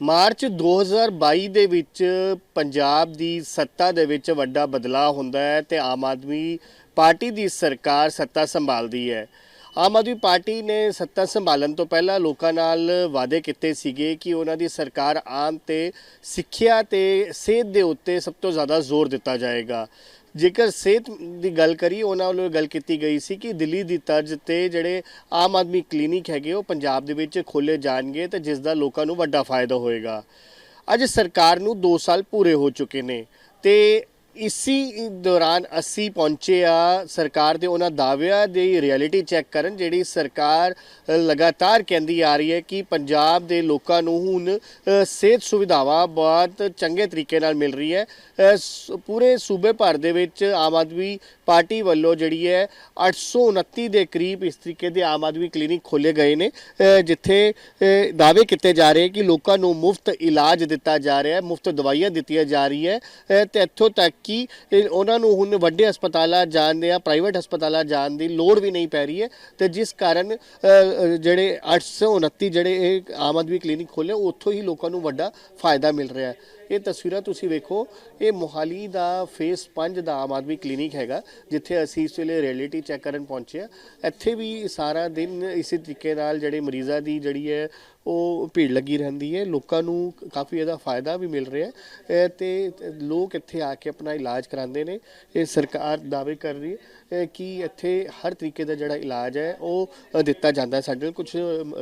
March 2022 ਦੇ ਵਿੱਚ ਪੰਜਾਬ ਦੀ ਸੱਤਾ ਦੇ ਵਿੱਚ ਵੱਡਾ ਬਦਲਾਅ ਹੁੰਦਾ ਹੈ ਤੇ ਆਮ ਆਦਮੀ ਪਾਰਟੀ ਦੀ ਸਰਕਾਰ ਸੱਤਾ ਸੰਭਾਲਦੀ ਹੈ। ਆਮ ਆਦਮੀ ਪਾਰਟੀ ਨੇ ਸੱਤਾ ਸੰਭਾਲਣ ਤੋਂ ਪਹਿਲਾਂ ਲੋਕਾਂ ਨਾਲ ਵਾਅਦੇ ਕੀਤੇ ਸੀਗੇ ਕਿ ਉਹਨਾਂ ਦੀ ਸਰਕਾਰ ਆਮ ਤੇ ਸਿੱਖਿਆ ਤੇ ਸਿਹਤ ਦੇ ਉੱਤੇ ਸਭ ਤੋਂ ਜ਼ਿਆਦਾ ਜ਼ੋਰ ਦਿੱਤਾ ਜਾਏਗਾ। ਜੇਕਰ ਸਿਹਤ ਦੀ ਗੱਲ ਕਰੀ ਉਹਨਾਂ ਵੱਲੋਂ ਗੱਲ ਕੀਤੀ ਗਈ ਸੀ ਕਿ ਦਿੱਲੀ ਦੀ ਤਰਜ਼ ਤੇ ਜਿਹੜੇ ਆਮ ਆਦਮੀ ਕਲੀਨਿਕ ਹੈਗੇ, ਉਹ ਪੰਜਾਬ ਦੇ ਵਿੱਚ ਖੋਲੇ ਜਾਣਗੇ ਤੇ ਜਿਸ ਦਾ ਲੋਕਾਂ ਨੂੰ ਵੱਡਾ ਫਾਇਦਾ ਹੋਏਗਾ। ਅੱਜ ਸਰਕਾਰ ਨੂੰ 2 ਸਾਲ ਪੂਰੇ ਹੋ ਚੁੱਕੇ ਨੇ ਤੇ ਇਸੀ ਦੌਰਾਨ ਅਸੀਂ ਪਹੁੰਚੇ ਆ ਸਰਕਾਰ ਦੇ ਉਹਨਾਂ ਦਾਅਵਿਆਂ ਦੀ ਰਿਐਲਿਟੀ ਚੈੱਕ ਕਰਨ, ਜਿਹੜੀ ਸਰਕਾਰ ਲਗਾਤਾਰ ਕਹਿੰਦੀ ਆ ਰਹੀ ਹੈ ਕਿ ਪੰਜਾਬ ਦੇ ਲੋਕਾਂ ਨੂੰ ਹੁਣ ਸਿਹਤ ਸੁਵਿਧਾਵਾਂ ਬਹੁਤ ਚੰਗੇ ਤਰੀਕੇ ਨਾਲ ਮਿਲ ਰਹੀ ਹੈ। ਸ- ਪੂਰੇ ਸੂਬੇ ਭਰ ਦੇ ਵਿੱਚ ਆਮ ਆਦਮੀ ਪਾਰਟੀ ਵੱਲੋਂ ਜਿਹੜੀ ਹੈ 829 ਦੇ ਕਰੀਬ ਇਸ ਤਰੀਕੇ ਦੇ ਆਮ ਆਦਮੀ ਕਲੀਨਿਕ ਖੋਲੇ ਗਏ ਨੇ ਜਿੱਥੇ ਦਾਅਵੇ ਕੀਤੇ ਜਾ ਰਹੇ ਕਿ ਲੋਕਾਂ ਨੂੰ ਮੁਫਤ ਇਲਾਜ ਦਿੱਤਾ ਜਾ ਰਿਹਾ ਹੈ, ਮੁਫਤ ਦਵਾਈਆਂ ਦਿੱਤੀਆਂ ਜਾ ਰਹੀ ਹੈ ਤੇ ਇੱਥੋਂ ਤੱਕ ਕਿ ਇਹ ਉਹਨਾਂ ਨੂੰ ਹੁਣ ਵੱਡੇ ਹਸਪਤਾਲਾਂ ਜਾਣ ਜਾਂ ਪ੍ਰਾਈਵੇਟ ਹਸਪਤਾਲਾਂ ਜਾਣ ਦੀ ਲੋੜ ਵੀ ਨਹੀਂ ਪੈ ਰਹੀ ਹੈ ਤੇ ਜਿਸ ਕਾਰਨ ਅ, ਅ, ਜਿਹੜੇ 829 ਜਿਹੜੇ ਇਹ ਆਮ ਆਦਮੀ ਕਲੀਨਿਕ ਖੋਲੇ ਉੱਥੋਂ ਹੀ ਲੋਕਾਂ ਨੂੰ ਵੱਡਾ ਫਾਇਦਾ ਮਿਲ ਰਿਹਾ ਹੈ। ਇਹ ਤਸਵੀਰਾਂ ਤੁਸੀਂ ਵੇਖੋ, ਇਹ ਮੋਹਾਲੀ ਦਾ ਫੇਸ 5 ਦਾ ਆਮ ਆਦਮੀ ਕਲੀਨਿਕ ਹੈਗਾ, ਜਿੱਥੇ ਅਸੀਂ ਇਸ ਵੇਲੇ ਰਿਐਲਿਟੀ ਚੈੱਕ ਕਰਨ ਪਹੁੰਚੇ ਆ ਇੱਥੇ ਵੀ ਸਾਰਾ ਦਿਨ ਇਸੇ ਤਰੀਕੇ ਨਾਲ ਜਿਹੜੇ ਮਰੀਜ਼ਾਂ ਦੀ ਜਿਹੜੀ ਹੈ, ਉਹ ਭੀੜ ਲੱਗੀ ਰਹਿੰਦੀ ਹੈ। ਲੋਕਾਂ ਨੂੰ ਕਾਫੀ ਇਹਦਾ ਫਾਇਦਾ ਵੀ ਮਿਲ ਰਿਹਾ ਹੈ। ਤੇ ਲੋਕ ਇੱਥੇ ਆ ਕੇ ਆਪਣਾ ਇਲਾਜ ਕਰਾਉਂਦੇ ਨੇ। ਇਹ ਸਰਕਾਰ ਦਾਅਵੇ ਕਰ ਰਹੀ ਹੈ ਕਿ ਇੱਥੇ ਹਰ ਤਰੀਕੇ ਦਾ ਜਿਹੜਾ ਇਲਾਜ ਹੈ, ਉਹ ਦਿੱਤਾ ਜਾਂਦਾ ਸਾਡੇ ਨਾਲ ਕੁਝ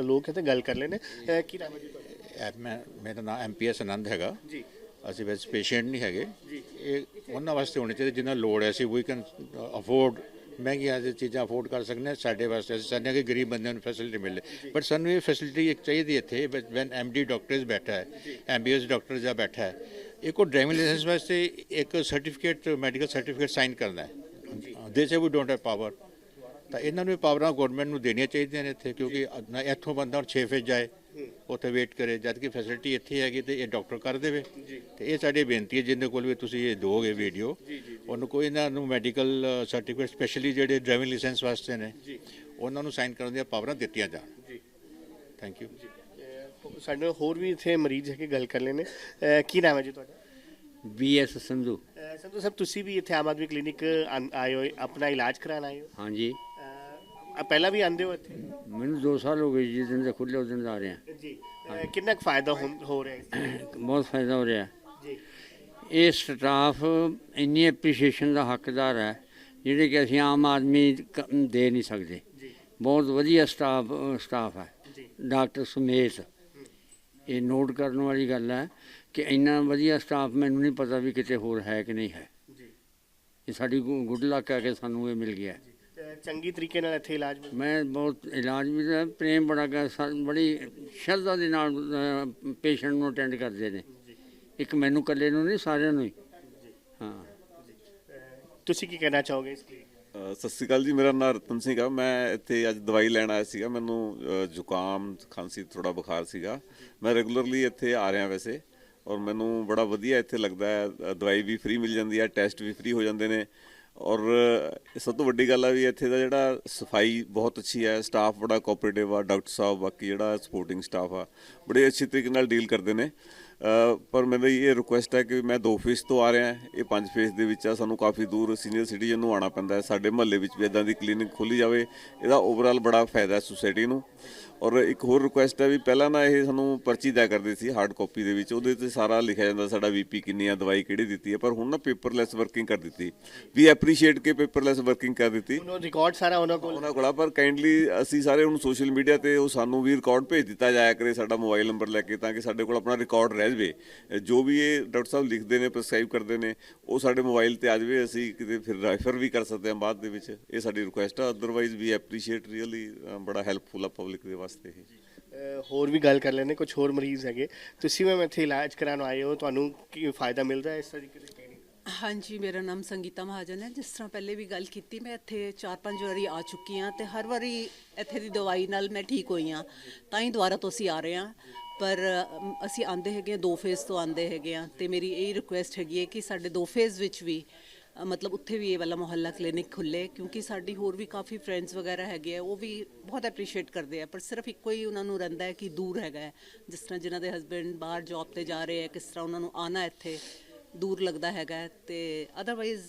ਲੋਕ ਇੱਥੇ ਗੱਲ ਕਰ ਰਹੇ ਨੇ। ਕੀ ਨਾਮ ਹੈ ਜੀ ਮੈਂ ਮੇਰਾ ਨਾਮ ਐਮਪੀਐਸ ਆਨੰਦ ਹੈਗਾ। ਜੀ। ਅਸੀਂ ਵੈਸੇ ਪੇਸ਼ੈਂਟ ਨਹੀਂ ਹੈਗੇ। ਜੀ। ਇਹ ਉਹਨਾਂ ਵਾਸਤੇ ਹੋਣੇ ਚਾਹੀਦੇ ਜਿਨ੍ਹਾਂ ਲੋੜ ਹੈ ਅਸੀਂ ਵੀ ਕੈਨ ਅਫੋਰਡ ਮਹਿੰਗੀਆਂ ਦੀ ਚੀਜ਼ਾਂ ਅਫੋਰਡ ਕਰ ਸਕਦੇ ਹਾਂ ਸਾਡੇ ਵਾਸਤੇ ਅਸੀਂ ਚਾਹੁੰਦੇ ਕਿ ਗਰੀਬ ਬੰਦਿਆਂ ਨੂੰ ਫੈਸਿਲਿਟੀ ਮਿਲੇ ਬਟ ਸਾਨੂੰ ਇਹ ਫੈਸਿਲਿਟੀ ਇੱਕ ਚਾਹੀਦੀ ਇੱਥੇ ਵੈਨ ਐਮਡੀ ਡਾਕਟਰਸ ਬੈਠਾ ਹੈ ਐਮਬੀਐਸ ਡਾਕਟਰ ਜਾਂ ਬੈਠਾ ਹੈ ਇੱਕ ਉਹ ਡਰਾਈਵਿੰਗ ਲਾਇਸੈਂਸ ਵਾਸਤੇ ਇੱਕ ਸਰਟੀਫਿਕੇਟ ਮੈਡੀਕਲ ਸਰਟੀਫਿਕੇਟ ਸਾਈਨ ਕਰਨਾ ਹੈ। They say we don't have power ਤਾਂ ਇਹਨਾਂ ਨੂੰ ਪਾਵਰਾਂ ਗਵਰਨਮੈਂਟ ਨੂੰ ਦੇਣੀਆਂ ਚਾਹੀਦੀਆਂ ਨੇ ਇੱਥੇ ਕਿਉਂਕਿ ਨਾ ਇੱਥੋਂ ਬੰਦਾ ਹੁਣ 6 ਵਜੇ ਜਾਏ ਉੱਥੇ ਵੇਟ ਕਰੇ ਜਦ ਕਿ ਫੈਸਿਲਿਟੀ ਇੱਥੇ ਹੈਗੀ ਤੇ ਇਹ ਡਾਕਟਰ ਕਰ ਦੇਵੇ। ਤੇ ਇਹ ਸਾਡੀ ਬੇਨਤੀ ਹੈ ਜਿੰਦੇ ਕੋਲ ਵੀ ਤੁਸੀਂ ਇਹ ਦੋਗੇ ਵੀਡੀਓ ਉਹਨੂੰ ਕੋਈ ਇਹਨਾਂ ਨੂੰ ਮੈਡੀਕਲ ਸਰਟੀਫਿਕੇਟ ਸਪੈਸ਼ਲੀ ਜਿਹੜੇ ਡਰਾਈਵਿੰਗ ਲਾਇਸੈਂਸ ਵਾਸਤੇ ਨੇ ਉਹਨਾਂ ਨੂੰ ਸਾਈਨ ਕਰਨ ਦੀਆਂ ਪਾਵਰਾਂ ਦਿੱਤੀਆਂ ਜਾਣ। ਜੀ। ਥੈਂਕ ਯੂ ਸਾਡੇ ਨਾਲ ਹੋਰ ਵੀ ਇੱਥੇ ਮਰੀਜ਼ ਹੈਗੇ ਗੱਲ ਕਰ ਅਹ ਕੀ ਨਾਮ ਹੈ ਜੀ ਤੁਹਾਡਾ? ਬੀਐਸ ਸੰਧੂ। ਸੰਧੂ ਸਾਹਿਬ ਤੁਸੀਂ ਵੀ ਇੱਥੇ ਆਮ ਆਦਮੀ ਕਲੀਨਿਕ ਆਏ ਹੋ ਆਪਣਾ ਇਲਾਜ ਕਰਾਉਣ ਆਏ ਹੋ? ਹਾਂਜੀ। ਪਹਿਲਾਂ ਵੀ ਆਂਦੇ ਹੋ ਇੱਥੇ? ਮੈਨੂੰ 2 ਸਾਲ ਹੋ ਗਏ ਜਿਸ ਦਿਨ ਦੇ ਖੁੱਲੇ ਉਸ ਦਿਨ ਦਾ ਆ ਰਿਹਾ। ਜੀ ਅਹ ਕਿੰਨਾ ਕੁ ਫਾਇਦਾ ਹੁੰ- ਹੋ ਰਿਹਾ ਇਸ ਦਾ? ਬਹੁਤ ਫਾਇਦਾ ਹੋ ਰਿਹਾ। ਜੀ। ਇਹ ਸਟਾਫ ਇੰਨੀ ਐਪਰੀਸ਼ੀਏਸ਼ਨ ਦਾ ਹੱਕਦਾਰ ਹੈ ਜਿਹੜੇ ਕਿ ਅਸੀਂ ਆਮ ਆਦਮੀ ਕ- ਦੇ ਨਹੀਂ ਸਕਦੇ। ਜੀ। ਬਹੁਤ ਵਧੀਆ ਸਟਾਫ ਸਟਾਫ ਹੈ। ਜੀ। ਡਾਕਟਰ ਸੁਮੇਸ਼ ਇਹ ਨੋਟ ਕਰਨ ਵਾਲੀ ਗੱਲ ਹੈ ਕਿ ਇੰਨਾ ਵਧੀਆ ਸਟਾਫ ਮੈਨੂੰ ਨਹੀਂ ਪਤਾ ਵੀ ਕਿਤੇ ਹੋਰ ਹੈ ਕਿ ਨਹੀਂ ਹੈ। ਜੀ। ਇਹ ਸਾਡੀ ਗੁੱਡ ਲੱਕ ਹੈ ਕਿ ਸਾਨੂੰ ਇਹ ਮਿਲ ਗਿਆ। ਚੰਗੀ ਤਰੀਕੇ ਨਾਲ ਇੱਥੇ ਇਲਾਜ ਮਿਲ- ਮੈਂ ਬਹੁਤ ਇਲਾਜ ਵੀ ਦਾ ਪ੍ਰੇਮ ਬੜਾ ਕਰ ਬੜੀ ਸ਼ਰਧਾ ਦੇ ਨਾਲ ਪੇਸ਼ੈਂਟ ਨੂੰ ਅਟੈਂਡ ਕਰਦੇ ਨੇ। ਇੱਕ ਮੈਨੂੰ ਇਕੱਲੇ ਨੂੰ ਨਹੀਂ ਸਾਰਿਆਂ ਨੂੰ ਹੀ। ਹਾਂ। ਤੁਸੀਂ ਕੀ ਕਹਿਣਾ ਚਾਹੋਗੇ ਇਸ ਲਈ? ਸਤਿ ਸ਼੍ਰੀ ਅਕਾਲ ਜੀ ਮੇਰਾ ਨਾਮ ਰਤਨ ਸਿੰਘ ਆ। ਮੈਂ ਇੱਥੇ ਅੱਜ ਦਵਾਈ ਲੈਣ ਆਇਆ ਸੀਗਾ। ਮੈਨੂੰ ਜ਼ੁਕਾਮ ਖਾਂਸੀ ਥੋੜਾ ਬੁਖਾਰ ਸੀਗਾ। ਮੈਂ ਰੈਗੂਲਰਲੀ ਇੱਥੇ ਆ ਰਿਹਾ ਵੈਸੇ। ਔਰ ਮੈਨੂੰ ਬੜਾ ਵਧੀਆ ਇੱਥੇ ਲੱਗਦਾ ਹੈ। ਦਵਾਈ ਵੀ ਫ੍ਰੀ ਮਿਲ ਜਾਂਦੀ ਹੈ ਟੈਸਟ ਵੀ ਫ੍ਰੀ ਹੋ ਜਾਂਦੇ ਨੇ। ਔਰ ਸਭ ਤੋਂ ਵੱਡੀ ਗੱਲ ਆ ਵੀ ਇੱਥੇ ਦਾ ਜਿਹੜਾ ਸਫ਼ਾਈ ਬਹੁਤ ਅੱਛੀ ਹੈ ਸਟਾਫ ਬੜਾ ਕੋਆਪਰੇਟਿਵ ਆ ਡਾਕਟਰ ਸਾਹਿਬ, ਬਾਕੀ ਜਿਹੜਾ ਸਪੋਰਟਿੰਗ ਸਟਾਫ ਆ, ਬੜੇ ਅੱਛੇ ਤਰੀਕੇ ਨਾਲ ਡੀਲ ਕਰਦੇ ਨੇ। ਪਰ ਮੇਰੀ ਇਹ ਰਿਕੁਐਸਟ ਹੈ ਕਿ ਮੈਂ ਦੋ ਫੇਸ ਤੋਂ ਆ ਰਿਹਾ, ਇਹ ਪੰਜ ਫੇਸ ਦੇ ਵਿੱਚ ਆ, ਸਾਨੂੰ ਕਾਫੀ ਦੂਰ ਸੀਨੀਅਰ ਸਿਟੀਜ਼ਨ ਨੂੰ ਆਉਣਾ ਪੈਂਦਾ ਹੈ। ਸਾਡੇ ਮਹੱਲੇ ਵਿੱਚ ਵੀ ਇਦਾਂ ਦੀ ਕਲੀਨਿਕ ਖੋਲੀ ਜਾਵੇ, ਇਹਦਾ ਓਵਰਆਲ ਬੜਾ ਫਾਇਦਾ ਹੈ ਸੁਸਾਇਟੀ ਨੂੰ। ਔਰ ਇੱਕ ਹੋਰ ਰਿਕੁਐਸਟ ਹੈ ਵੀ ਪਹਿਲਾਂ ਨਾ ਇਹ ਸਾਨੂੰ ਪਰਚੀ ਦਿਆ ਕਰਦੇ ਸੀ ਹਾਰਡ ਕਾਪੀ ਦੇ ਵਿੱਚ ਉਹਦੇ ਤੇ ਸਾਰਾ ਲਿਖਿਆ ਜਾਂਦਾ ਸਾਡਾ ਵੀਪੀ ਕਿੰਨੀ ਆ ਦਵਾਈ ਕਿਹੜੀ ਦਿੱਤੀ ਹੈ ਪਰ ਹੁਣ ਨਾ ਪੇਪਰਲੈਸ ਵਰਕਿੰਗ ਕਰ ਦਿੱਤੀ। ਵੀ ਐਪਰੀਸ਼ੀਏਟ ਕੇ ਪੇਪਰਲੈਸ ਵਰਕਿੰਗ ਕਰ ਦਿੱਤੀ। ਉਹਨੂੰ ਰਿਕਾਰਡ ਸਾਰਾ ਉਹਨਾਂ ਕੋਲ। ਉਹਨਾਂ ਕੋਲ ਆ, ਪਰ ਕਾਈਂਡਲੀ ਅਸੀਂ ਸਾਰੇ ਹੁਣ ਸੋਸ਼ਲ ਮੀਡੀਆ ਤੇ ਉਹ ਸਾਨੂੰ ਵੀ ਰਿਕਾਰਡ ਭੇਜ ਦਿੱਤਾ ਜਾਇਆ ਕਰੇ ਸਾਡਾ ਮੋਬਾਈਲ ਨੰਬਰ ਲੈ ਕੇ ਤਾਂ ਕਿ ਸਾਡੇ ਕੋਲ ਆਪਣਾ ਰਿਕਾਰਡ ਰਹਿ ਜਵੇ। ਜੋ ਵੀ ਇਹ ਡਾਕਟਰ ਸਾਹਿਬ ਲਿਖਦੇ ਨੇ ਪ੍ਰਸਕ੍ਰਾਈਬ ਕਰਦੇ ਨੇ ਉਹ ਸਾਡੇ ਮੋਬਾਈਲ ਤੇ ਆ ਜਵੇ ਅਸੀਂ ਕਿਤੇ ਫਿਰ ਰੈਫਰ ਵੀ ਕਰ ਸਕਦੇ ਹਾਂ ਬਾਅਦ ਦੇ ਵਿੱਚ। ਇਹ ਸਾਡੀ ਰਿਕੁਐਸਟ ਆ ਅਦਰਵਾਈਜ਼ ਵੀ ਐਪਰੀਸ਼ੀਏਟ ਰੀਅਲੀ ਬੜਾ ਹੈਲਪਫੁਲ ਆ ਪਬਲਿਕ ਦੇ ਵਾਸਤੇ ਅਹ ਹੋਰ ਵੀ ਗੱਲ ਕਰ ਲੈਣੇ ਕੁਝ ਹੋਰ ਮਰੀਜ਼ ਹੈਗੇ। ਤੁਸੀਂ ਵੀ ਇੱਥੇ ਇਲਾਜ ਕਰਾਉਣ ਆਏ ਹੋ ਤੁਹਾਨੂੰ ਕੀ ਫਾਇਦਾ ਮਿਲਦਾ ਹੈ ਇਸ ਤਰੀਕੇ ਦੇ? ਹਾਂਜੀ ਮੇਰਾ ਨਾਮ ਸੰਗੀਤਾ ਮਹਾਜਨ ਹੈ। ਜਿਸ ਤਰ੍ਹਾਂ ਪਹਿਲੇ ਵੀ ਗੱਲ ਕੀਤੀ ਮੈਂ ਇੱਥੇ 4-5 ਵਾਰੀ ਆ ਚੁੱਕੀ ਹਾਂ ਤੇ ਹਰ ਵਾਰੀ ਇੱਥੇ ਦੀ ਦਵਾਈ ਨਾਲ ਮੈਂ ਠੀਕ ਹੋਈ ਹਾਂ। ਤਾਂ ਹੀ ਦੁਬਾਰਾ ਤੋਂ ਅਸੀਂ ਆ ਰਹੇ ਹਾਂ। ਪਰ ਅਮ, ਅਸੀਂ ਆਂਦੇ ਹੈਗੇ ਹਾਂ ਦੋ ਫੇਜ਼ ਤੋਂ ਆਂਦੇ ਹੈਗੇ ਹਾਂ ਤੇ ਮੇਰੀ ਇਹ ਰਿਕੁਐਸਟ ਹੈਗੀ ਹੈ ਕਿ ਸਾਡੇ ਦੋ ਫੇਜ਼ ਵਿੱਚ ਵੀ ਮਤਲਬ ਉੱਥੇ ਵੀ ਇਹ ਵਾਲਾ ਮੁਹੱਲਾ ਕਲੀਨਿਕ ਖੁੱਲੇ ਕਿਉਂਕਿ ਸਾਡੀ ਹੋਰ ਵੀ ਕਾਫੀ ਫਰੈਂਡਸ ਵਗੈਰਾ ਹੈਗੇ ਆ ਉਹ ਵੀ ਬਹੁਤ ਐਪਰੀਸ਼ੀਏਟ ਕਰਦੇ ਆ ਪਰ ਸਿਰਫ ਇੱਕੋ ਹੀ ਉਹਨਾਂ ਨੂੰ ਰਹਿੰਦਾ ਹੈ ਕਿ ਦੂਰ ਹੈਗਾ ਹੈ। ਜਿਸ ਤਰ੍ਹਾਂ ਜਿਨ੍ਹਾਂ ਦੇ ਹਸਬੰਡ ਬਾਹਰ ਜੌਬ ਤੇ ਜਾ ਰਹੇ ਆ ਕਿਸ ਤਰ੍ਹਾਂ ਉਹਨਾਂ ਨੂੰ ਆਣਾ ਇੱਥੇ ਦੂਰ ਲੱਗਦਾ ਹੈਗਾ ਤੇ ਅਦਰਵਾਈਜ਼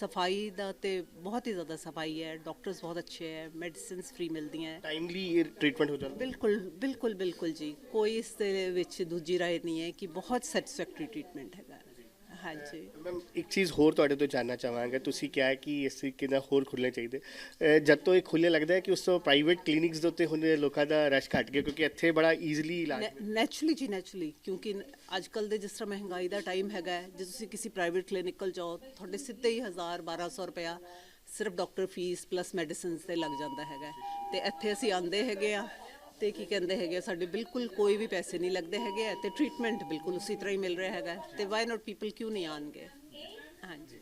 ਸਫ਼ਾਈ ਦਾ ਤੇ ਬਹੁਤ ਹੀ ਜ਼ਿਆਦਾ ਸਫ਼ਾਈ ਹੈ ਡਾਕਟਰਸ ਬਹੁਤ ਅੱਛੇ ਹੈ ਮੈਡੀਸਿਨਸ ਫ੍ਰੀ ਮਿਲਦੀਆਂ ਹੈ। ਟਾਈਮਲੀ ਟ੍ਰੀਟਮੈਂਟ ਹੋ ਜਾਂਦਾ। ਬਿਲਕੁਲ ਬਿਲਕੁਲ ਬਿਲਕੁਲ ਜੀ। ਕੋਈ ਇਸ ਦੇ ਵਿੱਚ ਦੂਜੀ ਰਾਏ ਨਹੀਂ ਹੈ ਕਿ ਬਹੁਤ ਸੈਟੀਸਫੈਕਟਰੀ ਟ੍ਰੀਟਮੈਂਟ ਹੈਗਾ। ਹਾਂਜੀ। ਮੈਮ ਇੱਕ ਚੀਜ਼ ਹੋਰ ਤੁਹਾਡੇ ਤੋਂ ਜਾਨਣਾ ਚਾਹਾਂਗਾ। ਤੁਸੀਂ ਕਿਹਾ ਕਿ ਇਸ ਤਰੀਕੇ ਨਾਲ ਹੋਰ ਖੁੱਲ੍ਹਣੇ ਚਾਹੀਦੇ। ਅਹ ਜਦ ਤੋਂ ਇਹ ਖੁੱਲ੍ਹੇ ਲੱਗਦਾ ਹੈ ਕਿ ਉਸ ਤੋਂ ਪ੍ਰਾਈਵੇਟ ਕਲੀਨਿਕਸ ਦੇ ਉੱਤੇ ਹੁਣ ਲੋਕਾਂ ਦਾ ਰਸ਼ ਘਟ ਗਿਆ ਕਿਉਂਕਿ ਇੱਥੇ ਬੜਾ ਈਜ਼ੀਲੀ ਇਲਾਜ ਨੈਚੁਰਲੀ ਜੀ ਨੈਚੁਰਲੀ ਕਿਉਂਕਿ ਅੱਜ ਕੱਲ ਦੇ ਜਿਸ ਤਰ੍ਹਾਂ ਮਹਿੰਗਾਈ ਦਾ ਟਾਈਮ ਹੈਗਾ ਹੈ, ਜੇ ਤੁਸੀਂ ਕਿਸੇ ਪ੍ਰਾਈਵੇਟ ਕਲੀਨਿਕਲ ਜਾਓ ਤੁਹਾਡੇ ਸਿੱਧੇ ਹੀ 1000 1200 ਰੁਪਇਆ ਸਿਰਫ ਡਾਕਟਰ ਫੀਸ ਪਲੱਸ ਮੈਡੀਸਿਨਸ ਤੇ ਲੱਗ ਜਾਂਦਾ ਹੈਗਾ ਹੈ। ਤੇ ਇੱਥੇ ਅਸੀਂ ਆਂਦੇ ਹੈਗੇ ਆ ਤੇ ਕੀ ਕਹਿੰਦੇ ਹੈਗੇ ਸਾਡੇ ਬਿਲਕੁਲ ਕੋਈ ਵੀ ਪੈਸੇ ਨਹੀਂ ਲੱਗਦੇ ਹੈਗੇ ਆ ਤੇ ਟ੍ਰੀਟਮੈਂਟ ਬਿਲਕੁਲ ਉਸੇ ਤਰ੍ਹਾਂ ਹੀ ਮਿਲ ਰਿਹਾ ਹੈਗਾ। ਤੇ ਵਾਈ ਨਾਟ ਪੀਪਲ ਕਿਉਂ ਨਹੀਂ ਆਣਗੇ ਹਾਂਜੀ।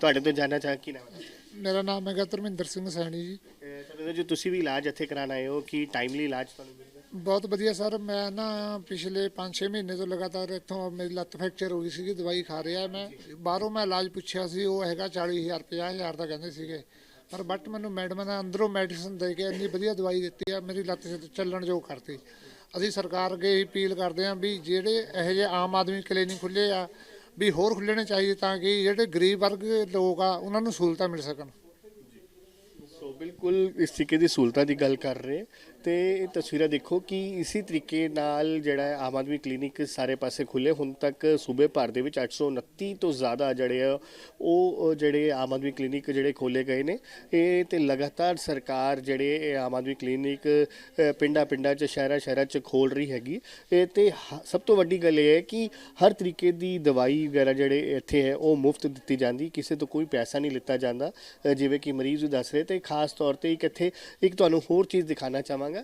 ਤੁਹਾਡੇ ਤੋਂ ਜਾਨਣਾ ਚਾਹਾਂ ਕੀ ਨਾਮ ਮੇਰਾ ਨਾਮ ਹੈਗਾ ਧਰਮਿੰਦਰ ਸਿੰਘ ਸੈਣੀ ਜੀ। ਤੁਹਾਨੂੰ ਜੋ ਤੁਸੀਂ ਵੀ ਇਲਾਜ ਇੱਥੇ ਕਰਾਉਣ ਆਏ ਹੋ ਕਿ ਟਾਈਮਲੀ ਇਲਾਜ ਤੁਹਾਨੂੰ ਮਿਲ ਰਿਹਾ? ਬਹੁਤ ਵਧੀਆ ਸਰ ਮੈਂ ਨਾ ਪਿਛਲੇ 5-6 ਮਹੀਨੇ ਤੋਂ ਲਗਾਤਾਰ ਇੱਥੋਂ ਮੇਰੀ ਲੱਤ ਫ੍ਰੈਕਚਰ ਹੋ ਗਈ ਸੀਗੀ ਦਵਾਈ ਖਾ ਰਿਹਾ ਮੈਂ। ਬਾਹਰੋਂ ਮੈਂ ਇਲਾਜ ਪੁੱਛਿਆ ਸੀ ਉਹ ਹੈਗਾ 40000 50000 ਦਾ ਕਹਿੰਦੇ ਸੀਗੇ। ਪਰ ਬਟ ਮੈਨੂੰ ਮੈਡਮ ਨੇ ਅੰਦਰੋਂ ਮੈਡੀਸਨ ਦੇ ਕੇ ਇੰਨੀ ਵਧੀਆ ਦਵਾਈ ਦਿੱਤੀ ਆ, ਮੇਰੀ ਲੱਤ ਚ ਚੱਲਣ ਜੋ ਕਰਤੀ। ਅਸੀਂ ਸਰਕਾਰ ਅੱਗੇ ਹੀ ਅਪੀਲ ਕਰਦੇ ਹਾਂ ਵੀ ਜਿਹੜੇ ਇਹੋ ਜਿਹੇ ਆਮ ਆਦਮੀ ਕਲੀਨਿਕ ਖੁੱਲੇ ਆ, ਵੀ ਹੋਰ ਖੁੱਲਣੇ ਚਾਹੀਦੇ ਤਾਂ ਕਿ ਜਿਹੜੇ ਗਰੀਬ ਵਰਗ ਲੋਕ ਆ, ਉਹਨਾਂ ਨੂੰ ਸਹੂਲਤਾਂ ਮਿਲ ਸਕਣ। ਬਿਲਕੁਲ ਇਸ ਤਰੀਕੇ ਦੀ ਸਹੂਲਤਾਂ ਦੀ ਗੱਲ ਕਰ ਰਹੇ ਤੇ ਇਹ ਤਸਵੀਰਾਂ ਦੇਖੋ ਕਿ ਇਸੇ ਤਰੀਕੇ ਨਾਲ ਜਿਹੜਾ ਹੈ, ਆਮ ਆਦਮੀ ਕਲੀਨਿਕ ਸਾਰੇ ਪਾਸੇ ਖੁੱਲੇ ਹੁਣ ਤੱਕ ਸੂਬੇ ਭਰ ਦੇ ਵਿੱਚ 829 ਤੋਂ ਜ਼ਿਆਦਾ ਜਿਹੜੇ ਆ, ਉਹ ਜਿਹੜੇ ਆਮ ਆਦਮੀ ਕਲੀਨਿਕ ਜਿਹੜੇ ਖੋਲੇ ਗਏ ਨੇ। ਇਹ ਤੇ ਲਗਾਤਾਰ ਸਰਕਾਰ ਜਿਹੜੇ ਇਹ ਆਮ ਆਦਮੀ ਕਲੀਨਿਕ ਪਿੰਡਾਂ ਪਿੰਡਾਂ 'ਚ ਸ਼ਹਿਰਾਂ ਸ਼ਹਿਰਾਂ 'ਚ ਖੋਲ ਰਹੀ ਹੈਗੀ। ਇਹ ਤੇ ਹ- ਸਭ ਤੋਂ ਵੱਡੀ ਗੱਲ ਇਹ ਹੈ ਕਿ ਹਰ ਤਰੀਕੇ ਦੀ ਦਵਾਈ ਵਗੈਰਾ ਜਿਹੜੇ ਇੱਥੇ ਹੈ, ਉਹ ਮੁਫਤ ਦਿੱਤੀ ਜਾਂਦੀ। ਕਿਸੇ ਤੋਂ ਕੋਈ ਪੈਸਾ ਨਹੀਂ ਲਿੱਤਾ ਜਾਂਦਾ ਜਿਵੇਂ ਕਿ ਮਰੀਜ਼ ਦੱਸ ਰਹੇ ਤੇ ਖਾਸ ਖਾਸ ਤੌਰ ਤੇ ਇੱਕ ਇੱਥੇ ਇੱਕ ਤੁਹਾਨੂੰ ਹੋਰ ਚੀਜ਼ ਦਿਖਾਣਾ ਚਾਹਾਂਗਾ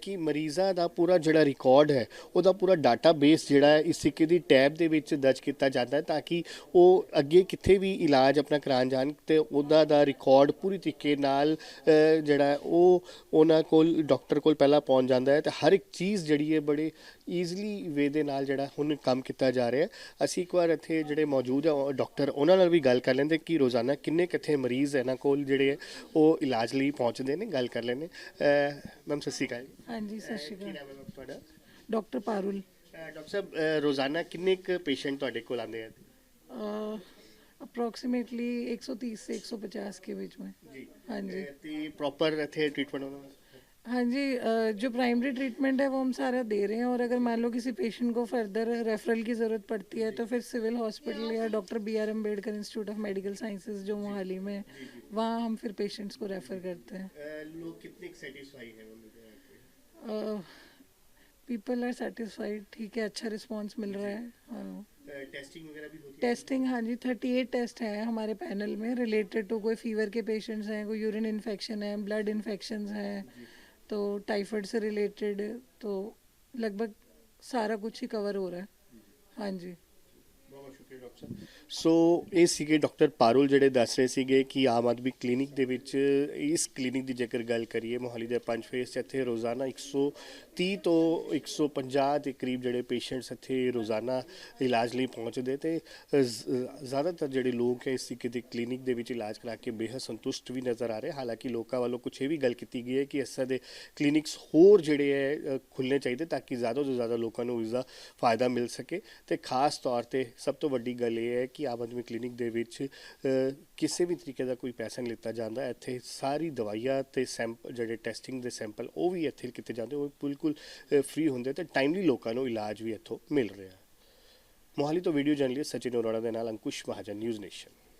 ਕਿ ਮਰੀਜ਼ਾਂ ਦਾ ਪੂਰਾ ਜਿਹੜਾ ਰਿਕਾਰਡ ਹੈ, ਉਹਦਾ ਪੂਰਾ ਡਾਟਾਬੇਸ ਜਿਹੜਾ ਹੈ, ਇਸ ਸਿੱਕੇ ਦੀ ਟੈਬ ਦੇ ਵਿੱਚ ਦਰਜ ਕੀਤਾ ਜਾਂਦਾ ਹੈ ਤਾਂ ਕਿ ਉਹ ਅੱਗੇ ਕਿੱਥੇ ਵੀ ਇਲਾਜ ਆਪਣਾ ਕਰਾਉਣ ਜਾਣ ਤੇ ਉਹਦਾ ਦਾ ਰਿਕਾਰਡ ਪੂਰੀ ਤਰੀਕੇ ਨਾਲ ਜਿਹੜਾ ਉਹ ਉਹਨਾਂ ਕੋਲ ਡਾਕਟਰ ਕੋਲ ਪਹਿਲਾਂ ਪਹੁੰਚ ਜਾਂਦਾ ਹੈ ਤੇ ਹਰ ਇੱਕ ਚੀਜ਼ ਜਿਹੜੀ ਹੈ ਬੜੇ ਈਜ਼ੀਲੀ ਵੇ ਦੇ ਨਾਲ ਜਿਹੜਾ ਹੁਣ ਕੰਮ ਕੀਤਾ ਜਾ ਰਿਹਾ ਹੈ। ਅਸੀਂ ਇੱਕ ਵਾਰ ਇੱਥੇ ਜਿਹੜੇ ਮੌਜੂਦ ਆ, ਉਹ ਡਾਕਟਰ ਉਹਨਾਂ ਨਾਲ ਵੀ ਗੱਲ ਕਰ ਲੈਂਦੇ ਕਿ ਰੋਜ਼ਾਨਾ ਕਿੰਨੇ ਕਿੱਥੇ ਮਰੀਜ਼ ਇਹਨਾਂ ਕੋਲ ਜਿਹੜੇ ਉਹ ਇਲਾਜ ਲਈ ਪਹੁੰਚਦੇ ਨੇ ਗੱਲ ਕਰ ਲੈਂਦੇ ਮੈਮ ਸਤਿ ਸ਼੍ਰੀ ਅਕਾਲ ਜੀ। ਹਾਂਜੀ ਸਤਿ ਸ਼੍ਰੀ ਕੀ ਅਕਾਲ ਨਾਮ ਹੈ ma'am ਤੁਹਾਡਾ ਡਾਕਟਰ ਪਾਰੁਲ ਅਹ ਡਾਕਟਰ ਸਾਹਿਬ ਅਹ ਰੋਜ਼ਾਨਾ ਕਿੰਨੇ ਕੁ ਪੇਸ਼ੈਂਟ ਤੁਹਾਡੇ ਕੋਲ ਆਉਂਦੇ ਆ ਅਪਰੋਕਸੀਮੇਟਲੀ 130 से 150 के बीच में ਜੀ हाँ जी ਤੇ ਪ੍ਰੋਪਰ ਇੱਥੇ ਟ੍ਰੀਟਮੈਂਟ ਉਹਨਾਂ ਦਾ हाँ जी जो प्राइमरी ट्रीटमेंट है वो हम सारा दे रहे हैं और अगर मान लो किसी पेशेंट को फर्दर रेफरल की ज़रूरत पड़ती है तो फिर सिविल हॉस्पिटल या doctor B R Ambedkar institute of medical sciences जो मोहाली में वहाँ हम फिर पेशेंट्स को रेफ़र करते हैं। लोग कितने पीपल आर सेटिस्फाइड ठीक है अच्छा रिस्पॉन्स मिल रहा है हाँ। टेस्टिंग वगैरह भी होती है? टेस्टिंग हाँ जी थर्टी एट टेस्ट हैं हमारे पैनल में रिलेटेड टू कोई फीवर के पेशेंट्स हैं कोई यूरिन इन्फेक्शन है ब्लड इन्फेक्शन हैं। तो टाइफाइड से रिलेटेड तो लगभग सारा कुछ ही कवर हो रहा है हाँ जी ਬਹੁਤ ਡਾਕਟਰ ਸਾਹਿਬ ਸੋ ਇਹ ਸੀਗੇ ਡਾਕਟਰ ਪਾਰੁਲ ਜਿਹੜੇ ਦੱਸ ਰਹੇ ਸੀਗੇ ਕਿ ਆਮ ਆਦਮੀ ਕਲੀਨਿਕ ਦੇ ਵਿੱਚ, ਇਸ ਕਲੀਨਿਕ ਦੀ ਜੇਕਰ ਗੱਲ ਕਰੀਏ, ਮੋਹਾਲੀ ਦੇ ਪੰਜ ਫੇਸ 'ਚ ਇੱਥੇ ਰੋਜ਼ਾਨਾ 130 ਤੋਂ 150 ਦੇ ਕਰੀਬ ਜਿਹੜੇ ਪੇਸ਼ੈਂਟਸ ਇੱਥੇ ਰੋਜ਼ਾਨਾ ਇਲਾਜ ਲਈ ਪਹੁੰਚਦੇ ਤੇ ਜ਼- ਜ਼ਿਆਦਾਤਰ ਜਿਹੜੇ ਲੋਕ ਹੈ, ਇਸ ਤਰੀਕੇ ਦੇ ਕਲੀਨਿਕ ਦੇ ਵਿੱਚ ਇਲਾਜ ਕਰਾ ਕੇ ਬੇਹੱਦ ਸੰਤੁਸ਼ਟ ਵੀ ਨਜ਼ਰ ਆ ਰਹੇ। ਹਾਲਾਂਕਿ ਲੋਕਾਂ ਵੱਲੋਂ ਕੁਝ ਇਹ ਵੀ ਗੱਲ ਕੀਤੀ ਗਈ ਹੈ ਕਿ ਇਸ ਤਰ੍ਹਾਂ ਦੇ ਕਲੀਨਿਕਸ ਹੋਰ ਜਿਹੜੇ ਹੈ ਖੁੱਲ੍ਹਣੇ ਚਾਹੀਦੇ ਤਾਂ ਕਿ ਜ਼ਿਆਦਾ ਤੋਂ ਜ਼ਿਆਦਾ ਲੋਕਾਂ ਨੂੰ ਇਸ ਦਾ ਫਾਇਦਾ ਮਿਲ ਸਕੇ ਤੇ ਖਾਸ ਤੌਰ ਤੇ ਸਭ ਤੋਂ ਵੱਡੀ ਗੱਲ ਇਹ ਹੈ ਕਿ ਆਮ ਆਦਮੀ ਕਲੀਨਿਕ ਦੇ ਵਿੱਚ ਕਿਸੇ ਵੀ ਤਰੀਕੇ ਦਾ ਕੋਈ ਪੈਸਾ ਨਹੀਂ ਲਿੱਤਾ ਜਾਂਦਾ। ਇੱਥੇ ਸਾਰੀ ਦਵਾਈਆਂ ਤੇ ਸੈਂਪਲ ਜਿਹੜੇ ਟੈਸਟਿੰਗ ਦੇ ਸੈਂਪਲ, ਉਹ ਵੀ ਇੱਥੇ ਕੀਤੇ ਜਾਂਦੇ, ਉਹ ਬਿਲਕੁਲ ਫ੍ਰੀ ਹੁੰਦੇ ਤੇ ਟਾਈਮਲੀ ਲੋਕਾਂ ਨੂੰ ਇਲਾਜ ਵੀ ਇੱਥੋਂ ਮਿਲ ਰਿਹਾ। ਮੋਹਾਲੀ ਤੋਂ ਵੀਡੀਓ ਜਰਨਲਿਸਟ ਸਚਿਨ ਅਰੋੜਾ ਦੇ ਨਾਲ ਅੰਕੁਸ਼ ਮਹਾਜਨ ਨਿਊਜ਼ ਨੇਸ਼ਨ